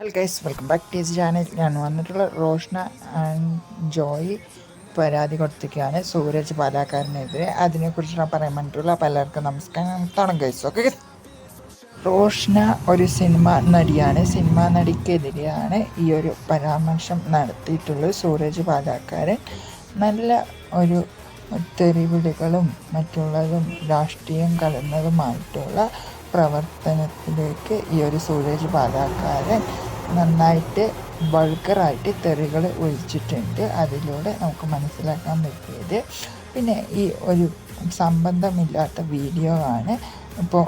Hello guys welcome back to channel ഞാൻ വന്നിട്ടുള്ള Roshna and Joy പരാതി കൊടുത്തിരിക്കുകയാണ്. സൂരജ് പാലാക്കാരനെതിരെ. അതിനെക്കുറിച്ച് പറയാൻ വേണ്ടിയിട്ടുള്ള പലർക്കും നമസ്കാരം. തുടങ്ങും ഗൈസ് ഓക്കെ റോഷ്ന ഒരു സിനിമ നടിയാണ്. സിനിമ നടിക്കെതിരെയാണ് ഈ ഒരു പരാമർശം നടത്തിയിട്ടുള്ളത് സൂരജ് പാലാക്കാരൻ. നല്ല ഒരു തെറിവിളികളും മറ്റുള്ളതും രാഷ്ട്രീയം കലർന്നതുമായിട്ടുള്ള പ്രവർത്തനത്തിലേക്ക് ഈ ഒരു സൂരജ് പാലാക്കാരൻ നന്നായിട്ട് ബൾക്കറായിട്ട് തെറികൾ ഒഴിച്ചിട്ടുണ്ട്. അതിലൂടെ നമുക്ക് മനസ്സിലാക്കാൻ പറ്റിയത്. പിന്നെ ഈ ഒരു സംബന്ധമില്ലാത്ത വീഡിയോ ആണ് ഇപ്പോൾ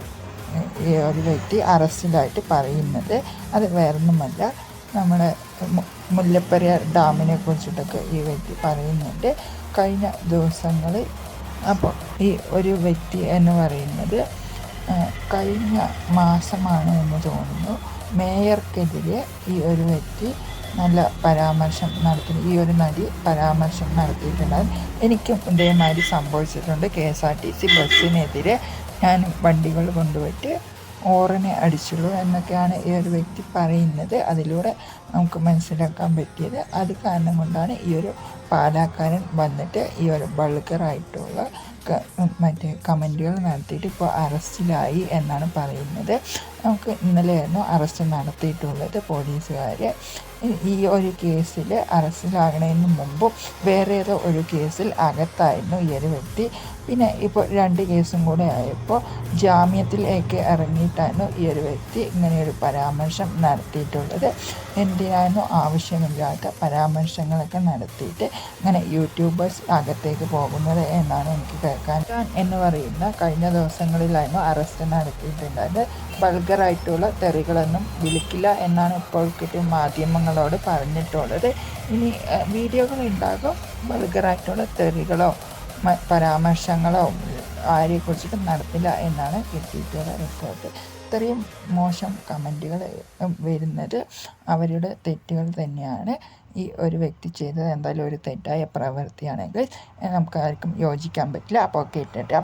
ഈ ഒരു വ്യക്തി അറസ്റ്റിലായിട്ട് പറയുന്നത്. അത് വേറൊന്നുമല്ല. നമ്മുടെ മുല്ലപ്പെരിയാർ ഡാമിനെ കുറിച്ചിട്ടൊക്കെ ഈ വ്യക്തി പറയുന്നുണ്ട്. കഴിഞ്ഞ ദിവസങ്ങളിൽ അപ്പോൾ ഈ ഒരു വ്യക്തി എന്ന് പറയുന്നത് കഴിഞ്ഞ മാസമാണ് എന്ന് തോന്നുന്നു. മേയർക്കെതിരെ ഈ ഒരു വ്യക്തി നല്ല പരാമർശം നടത്തി ഈ ഒരു നടി പരാമർശം നടത്തിയിട്ടുണ്ടായിരുന്നു. എനിക്കും ഇതേമാതിരി സംഭവിച്ചിട്ടുണ്ട്. K S R T C ബസ്സിനെതിരെ ഞാൻ വണ്ടികൾ കൊണ്ടുപോയിട്ട് ഓറിനെ അടിച്ചുള്ളൂ എന്നൊക്കെയാണ് ഈ ഒരു വ്യക്തി പറയുന്നത്. അതിലൂടെ നമുക്ക് മനസ്സിലാക്കാൻ പറ്റിയത്. അത് കാരണം കൊണ്ടാണ് ഈ ഒരു പാലാക്കാരൻ വന്നിട്ട് ഈ ഒരു ബൾഗറായിട്ടുള്ള മറ്റേ കമന്റുകൾ നടത്തിയിട്ട് ഇപ്പോൾ അറസ്റ്റിലായി എന്നാണ് പറയുന്നത്. നമുക്ക് ഇന്നലെയായിരുന്നു അറസ്റ്റ് നടത്തിയിട്ടുള്ളത് പോലീസുകാർ. ഈ ഒരു കേസിൽ അറസ്റ്റിലാകണതിന് മുമ്പും വേറെ ഏതോ ഒരു കേസിൽ അകത്തായിരുന്നു ഈ ഒരു വ്യക്തി. പിന്നെ ഇപ്പോൾ രണ്ട് കേസും കൂടെ ആയപ്പോൾ ജാമ്യത്തിലേക്ക് ഇറങ്ങിയിട്ടായിരുന്നു ഈ ഒരു വ്യക്തി ഇങ്ങനെയൊരു പരാമർശം നടത്തിയിട്ടുള്ളത്. എന്തിനായിരുന്നു ആവശ്യമില്ലാത്ത പരാമർശങ്ങളൊക്കെ നടത്തിയിട്ട് ഇങ്ങനെ യൂട്യൂബേഴ്സ് അകത്തേക്ക് പോകുന്നത് എന്നാണ് എനിക്ക് കേൾക്കാൻ. എന്ന് പറയുന്ന കഴിഞ്ഞ ദിവസങ്ങളിലായിരുന്നു അറസ്റ്റ് നടത്തിയിട്ടുണ്ടായത് ബൾഗറായിട്ടുള്ള തെറികളൊന്നും വിളിക്കില്ല എന്നാണ് ഇപ്പോൾ കിട്ടിയ മാധ്യമങ്ങളോട് പറഞ്ഞിട്ടുള്ളത്. ഇനി വീഡിയോകൾ ഉണ്ടാകും. ബൾഗറായിട്ടുള്ള തെറികളോ പരാമർശങ്ങളോ ആരെക്കുറിച്ചിട്ടും നടത്തില്ല എന്നാണ് കിട്ടിയിട്ടുള്ള റിപ്പോർട്ട് ഇത്രയും മോശം കമന്റുകൾ വരുന്നത് അവരുടെ തെറ്റുകൾ തന്നെയാണ്. ഈ ഒരു വ്യക്തി ചെയ്തത് എന്തായാലും ഒരു തെറ്റായ പ്രവൃത്തിയാണെങ്കിൽ നമുക്ക് ആർക്കും യോജിക്കാൻ പറ്റില്ല. അപ്പോൾ കേട്ടിട്ട്